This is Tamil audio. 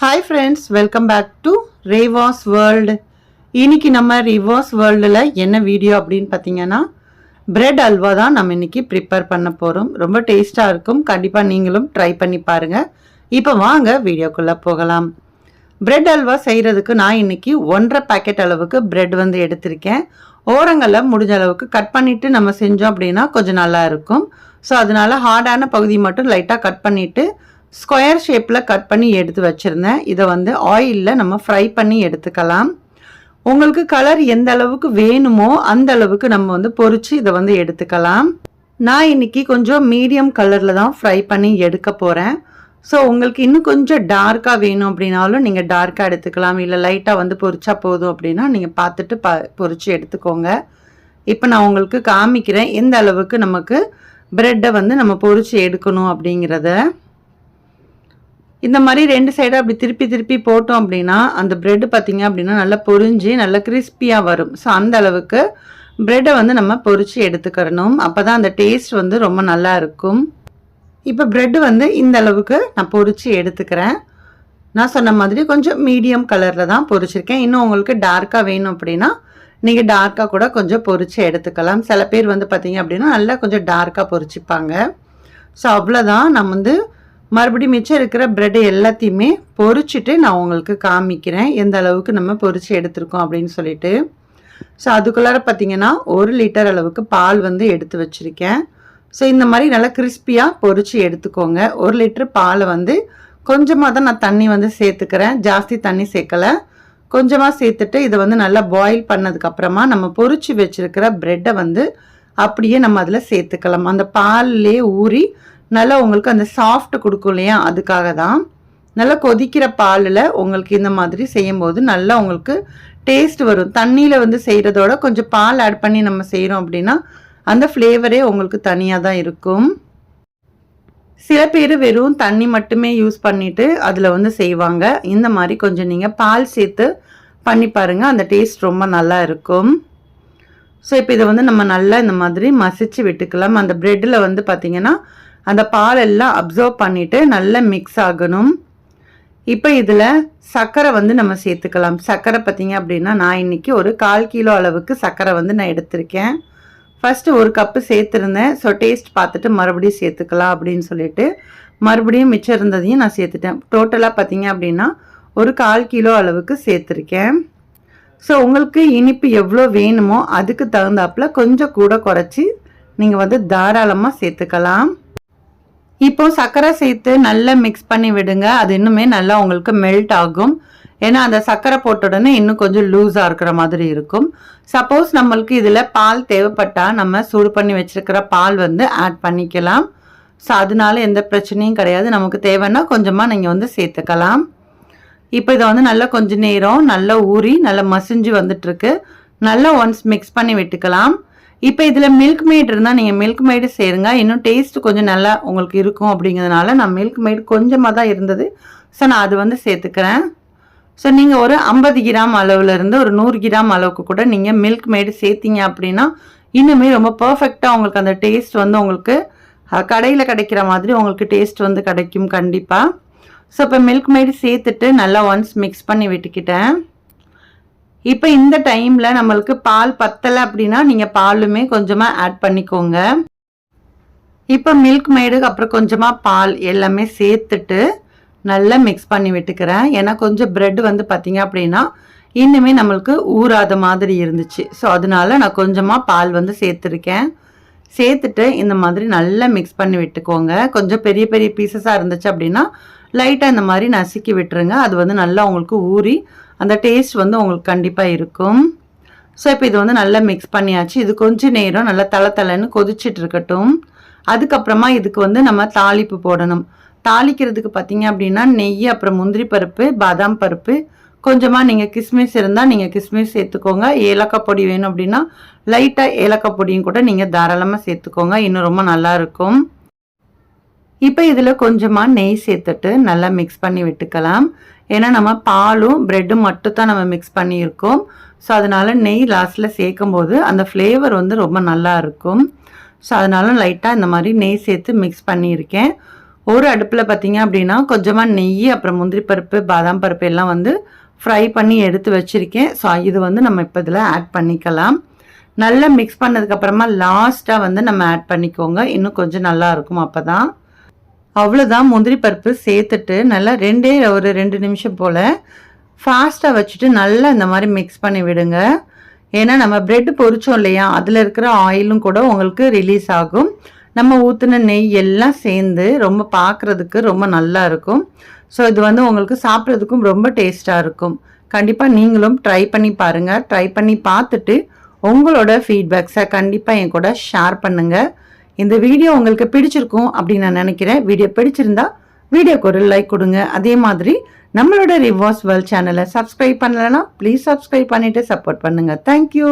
Hi friends welcome back to Revas world இன்னைக்கு நம்ம ரிவாஸ் வேர்ல்டில் என்ன வீடியோ அப்படின்னு பார்த்தீங்கன்னா பிரெட் அல்வா தான் நம்ம இன்றைக்கி ப்ரிப்பேர் பண்ண போகிறோம் ரொம்ப டேஸ்ட்டாக இருக்கும். கண்டிப்பாக நீங்களும் ட்ரை பண்ணி பாருங்கள் இப்போ வாங்க வீடியோக்குள்ளே போகலாம். பிரெட் அல்வா செய்கிறதுக்கு நான் இன்னைக்கு ஒன்றரை பேக்கெட் அளவுக்கு பிரெட் வந்து எடுத்திருக்கேன். ஓரங்களில் முடிஞ்ச அளவுக்கு கட் பண்ணிவிட்டு நம்ம செஞ்சோம் அப்படின்னா கொஞ்சம் நல்லா இருக்கும். ஸோ அதனால் ஹார்டான பகுதி மட்டும் லைட்டாக கட் பண்ணிவிட்டு ஸ்கொயர் ஷேப்பில் கட் பண்ணி எடுத்து வச்சுருந்தேன். இதை வந்து ஆயிலில் நம்ம ஃப்ரை பண்ணி எடுத்துக்கலாம். உங்களுக்கு கலர் எந்த அளவுக்கு வேணுமோ அந்த அளவுக்கு நம்ம வந்து பொறிச்சு இதை வந்து எடுத்துக்கலாம். நான் இன்னைக்கு கொஞ்சம் மீடியம் கலரில் தான் ஃப்ரை பண்ணி எடுக்க போகிறேன் ஸோ உங்களுக்கு இன்னும் கொஞ்சம் டார்க்காக வேணும் அப்படின்னாலும் நீங்கள் டார்க்காக எடுத்துக்கலாம். இல்லை லைட்டாக வந்து பொறிச்சா போதும் அப்படின்னா நீங்கள் பார்த்துட்டு ப பொறிச்சு எடுத்துக்கோங்க. இப்போ நான் உங்களுக்கு காமிக்கிறேன் எந்த அளவுக்கு நமக்கு ப்ரெட்டை வந்து நம்ம பொறிச்சு எடுக்கணும் அப்படிங்கிறத. இந்த மாதிரி ரெண்டு சைடாக அப்படி திருப்பி திருப்பி போட்டோம் அப்படின்னா அந்த ப்ரெட்டு பார்த்தீங்க அப்படின்னா நல்லா பொரிஞ்சு நல்லா கிறிஸ்பியாக வரும். ஸோ அந்த அளவுக்கு ப்ரெட்டை வந்து நம்ம பொரித்து எடுத்துக்கிறணும். அப்போ தான் அந்த டேஸ்ட் வந்து ரொம்ப நல்லா இருக்கும். இப்போ ப்ரெட்டு வந்து இந்த அளவுக்கு நான் பொரித்து எடுத்துக்கிறேன். நான் சொன்ன மாதிரி கொஞ்சம் மீடியம் கலரில் தான் பொரிச்சிருக்கேன் இன்னும் உங்களுக்கு டார்க்காக வேணும் அப்படின்னா நீங்கள் டார்க்காக கூட கொஞ்சம் பொரித்து எடுத்துக்கலாம். சில பேர் வந்து பார்த்தீங்க அப்படின்னா நல்லா கொஞ்சம் டார்க்காக பொரிச்சிப்பாங்க ஸோ அவ்வளோதான் நம்ம வந்து மறுபடியும் மிச்சம் இருக்கிற ப்ரெட்டை எல்லாத்தையுமே பொறிச்சிட்டு நான் உங்களுக்கு காமிக்கிறேன். எந்த அளவுக்கு நம்ம பொறிச்சு எடுத்திருக்கோம் அப்படின்னு சொல்லிட்டு. ஸோ அதுக்குள்ளார பார்த்தீங்கன்னா ஒரு லிட்டர் அளவுக்கு பால் வந்து எடுத்து வச்சுருக்கேன். ஸோ இந்த மாதிரி நல்லா கிறிஸ்பியாக பொறிச்சு எடுத்துக்கோங்க. ஒரு லிட்டர் பாலை வந்து கொஞ்சமாக தான் நான் தண்ணி வந்து சேர்த்துக்கிறேன். ஜாஸ்தி தண்ணி சேர்க்கலை. கொஞ்சமாக சேர்த்துட்டு இதை வந்து நல்லா பாயில் பண்ணதுக்கப்புறமா நம்ம பொறிச்சு வச்சுருக்கிற ப்ரெட்டை வந்து அப்படியே நம்ம அதில் சேர்த்துக்கலாம். அந்த பால்லே ஊறி நல்லா உங்களுக்கு அந்த சாஃப்ட் கொடுக்கும் இல்லையா? அதுக்காக தான் நல்லா கொதிக்கிற பாலில் உங்களுக்கு இந்த மாதிரி செய்யும்போது நல்லா உங்களுக்கு டேஸ்ட் வரும். தண்ணியில் வந்து செய்கிறதோட கொஞ்சம் பால் ஆட் பண்ணி நம்ம செய்கிறோம் அப்படின்னா அந்த ஃப்ளேவரே உங்களுக்கு தனியாக தான் இருக்கும். சில பேர் வெறும் தண்ணி மட்டுமே யூஸ் பண்ணிட்டு அதில் வந்து செய்வாங்க. இந்த மாதிரி கொஞ்சம் நீங்கள் பால் சேர்த்து பண்ணி பாருங்கள் அந்த டேஸ்ட் ரொம்ப நல்லா இருக்கும். ஸோ இப்போ இதை வந்து நம்ம நல்லா இந்த மாதிரி மசிச்சு விட்டுக்கலாம். அந்த ப்ரெட்டில் வந்து பார்த்திங்கன்னா அந்த பால் எல்லாம் அப்சர்வ் பண்ணிவிட்டு நல்லா மிக்ஸ் ஆகணும். இப்போ இதில் சர்க்கரை வந்து நம்ம சேர்த்துக்கலாம். சர்க்கரை பார்த்தீங்க அப்படின்னா நான் இன்றைக்கி ஒரு கால் கிலோ அளவுக்கு சர்க்கரை வந்து நான் எடுத்திருக்கேன். ஃபஸ்ட்டு ஒரு கப்பு சேர்த்துருந்தேன். ஸோ டேஸ்ட் பார்த்துட்டு மறுபடியும் சேர்த்துக்கலாம் அப்படின்னு சொல்லிட்டு மறுபடியும் மிச்சம் இருந்ததையும் நான் சேர்த்துட்டேன். டோட்டலாக பார்த்தீங்க அப்படின்னா ஒரு கால் கிலோ அளவுக்கு சேர்த்துருக்கேன். ஸோ உங்களுக்கு இனிப்பு எவ்வளோ வேணுமோ அதுக்கு தகுந்தாப்பில் கொஞ்சம் கூட குறைச்சி நீங்கள் வந்து தாராளமாக சேர்த்துக்கலாம். இப்போ சர்க்கரை சேர்த்து நல்லா மிக்ஸ் பண்ணி விடுங்க. அது இன்னுமே நல்லா உங்களுக்கு மெல்ட் ஆகும். ஏன்னா அந்த சர்க்கரை போட்ட உடனே இன்னும் கொஞ்சம் லூஸாக இருக்கிற மாதிரி இருக்கும். சப்போஸ் நம்மளுக்கு இதில் பால் தேவைப்பட்டால் நம்ம சூடு பண்ணி வச்சுருக்கிற பால் வந்து ஆட் பண்ணிக்கலாம். ஸோ அதனால எந்த பிரச்சனையும் கிடையாது. நமக்கு தேவைன்னா கொஞ்சமாக நீங்கள் வந்து சேர்த்துக்கலாம். இப்போ இதை வந்து நல்லா கொஞ்ச நேரம் நல்லா ஊறி நல்லா மசிஞ்சு வந்துட்டுருக்கு நல்லா ஒன்ஸ் மிக்ஸ் பண்ணி விட்டுக்கலாம். இப்போ இதில் மில்க் மேட் இருந்தால் நீங்கள் மில்க் மேடு சேருங்க. இன்னும் டேஸ்ட் கொஞ்சம் நல்லா உங்களுக்கு இருக்கும் அப்படிங்கிறதுனால நான் மில்க் மேட் கொஞ்சமாக தான் இருந்தது. ஸோ நான் அது வந்து சேர்த்துக்கிறேன். ஸோ நீங்கள் ஒரு ஐம்பது கிராம் அளவில் இருந்து ஒரு நூறு கிராம் அளவுக்கு கூட நீங்கள் மில்க் மேடு சேர்த்தீங்க அப்படின்னா இன்னுமே ரொம்ப பர்ஃபெக்டாக உங்களுக்கு அந்த டேஸ்ட் வந்து உங்களுக்கு கடையில் கிடைக்கிற மாதிரி உங்களுக்கு டேஸ்ட் வந்து கிடைக்கும் கண்டிப்பாக ஸோ இப்போ மில்க் மேடு சேர்த்துட்டு நல்லா ஒன்ஸ் மிக்ஸ் பண்ணி விட்டுக்கிட்டேன். இப்போ இந்த டைமில் நம்மளுக்கு பால் பத்தலை அப்படின்னா நீங்கள் பாலுமே கொஞ்சமாக ஆட் பண்ணிக்கோங்க. இப்போ மில்க் மேடு அப்புறம் கொஞ்சமாக பால் எல்லாமே சேர்த்துட்டு நல்லா மிக்ஸ் பண்ணி விட்டுக்கிறேன். ஏன்னா கொஞ்சம் ப்ரெட் வந்து பார்த்தீங்க அப்படின்னா இன்னுமே நம்மளுக்கு ஊறாத மாதிரி இருந்துச்சு. ஸோ அதனால நான் கொஞ்சமாக பால் வந்து சேர்த்துருக்கேன். சேர்த்துட்டு இந்த மாதிரி நல்லா மிக்ஸ் பண்ணி விட்டுக்கோங்க. கொஞ்சம் பெரிய பெரிய பீசஸாக இருந்துச்சு அப்படின்னா லைட்டாக இந்த மாதிரி நசுக்கி விட்டுருங்க. அது வந்து நல்லா உங்களுக்கு ஊறி அந்த டேஸ்ட் வந்து உங்களுக்கு கண்டிப்பாக இருக்கும். ஸோ இப்போ இது வந்து நல்லா மிக்ஸ் பண்ணியாச்சு. இது கொஞ்ச நேரம் நல்லா தலை தலைன்னு கொதிச்சிட்டு இருக்கட்டும். அதுக்கப்புறமா இதுக்கு வந்து நம்ம தாளிப்பு போடணும். தாளிக்கிறதுக்கு பார்த்தீங்க அப்படின்னா நெய் அப்புறம் முந்திரி பருப்பு பாதாம் பருப்பு. கொஞ்சமாக நீங்கள் கிஸ்மிஸ் இருந்தால் நீங்கள் கிஸ்மிஸ் சேர்த்துக்கோங்க. ஏலக்காய் பொடி வேணும் அப்படின்னா லைட்டாக ஏலக்காய் பொடியும் கூட நீங்கள் தாராளமாக சேர்த்துக்கோங்க. இன்னும் ரொம்ப நல்லா இருக்கும். இப்போ இதில் கொஞ்சமாக நெய் சேர்த்துட்டு நல்லா மிக்ஸ் பண்ணி விட்டுக்கலாம். ஏன்னா நம்ம பாலும் ப்ரெட்டும் மட்டும் தான் நம்ம மிக்ஸ் பண்ணியிருக்கோம். ஸோ அதனால் நெய் லாஸ்ட்டில் சேர்க்கும் போது அந்த ஃப்ளேவர் வந்து ரொம்ப நல்லா இருக்கும். ஸோ அதனால் லைட்டாக இந்த மாதிரி நெய் சேர்த்து மிக்ஸ் பண்ணியிருக்கேன். ஒரு அடுப்பில் பார்த்தீங்க அப்படின்னா கொஞ்சமாக நெய் அப்புறம் முந்திரி பருப்பு பாதாம் பருப்பு எல்லாம் வந்து ஃப்ரை பண்ணி எடுத்து வச்சுருக்கேன். ஸோ இது வந்து நம்ம இப்போ இதில் ஆட் பண்ணிக்கலாம். நல்லா மிக்ஸ் பண்ணதுக்கப்புறமா லாஸ்ட்டாக வந்து நம்ம ஆட் பண்ணிக்கோங்க. இன்னும் கொஞ்சம் நல்லா இருக்கும் அப்போ தான் அவ்வளோதான் முந்திரி பருப்பு சேர்த்துட்டு நல்லா ரெண்டே ஒரு ரெண்டு நிமிஷம் போல் ஃபாஸ்ட்டாக வச்சுட்டு நல்லா இந்த மாதிரி மிக்ஸ் பண்ணி விடுங்க. ஏன்னா நம்ம பிரெட் பொரிச்சோம் இல்லையா? அதில் இருக்கிற ஆயிலும் கூட உங்களுக்கு ரிலீஸ் ஆகும். நம்ம ஊற்றின நெய் எல்லாம் சேர்ந்து ரொம்ப பார்க்குறதுக்கு ரொம்ப நல்லா இருக்கும். ஸோ இது வந்து உங்களுக்கு சாப்பிட்றதுக்கும் ரொம்ப டேஸ்ட்டாக இருக்கும். கண்டிப்பாக நீங்களும் ட்ரை பண்ணி பாருங்கள் ட்ரை பண்ணி பார்த்துட்டு உங்களோட ஃபீட்பேக்ஸை கண்டிப்பாக என் கூட ஷேர் பண்ணுங்கள் இந்த வீடியோ உங்களுக்கு பிடிச்சிருக்கும் அப்படின்னு நான் நினைக்கிறேன். வீடியோ பிடிச்சிருந்தா வீடியோக்கு ஒரு லைக் கொடுங்க. அதே மாதிரி நம்மளோட ரிவாஸ் வேர்ல்ட் சேனலை சப்ஸ்கிரைப் பண்ணலைன்னா ப்ளீஸ் சப்ஸ்கிரைப் பண்ணிவிட்டு சப்போர்ட் பண்ணுங்கள் தேங்க்யூ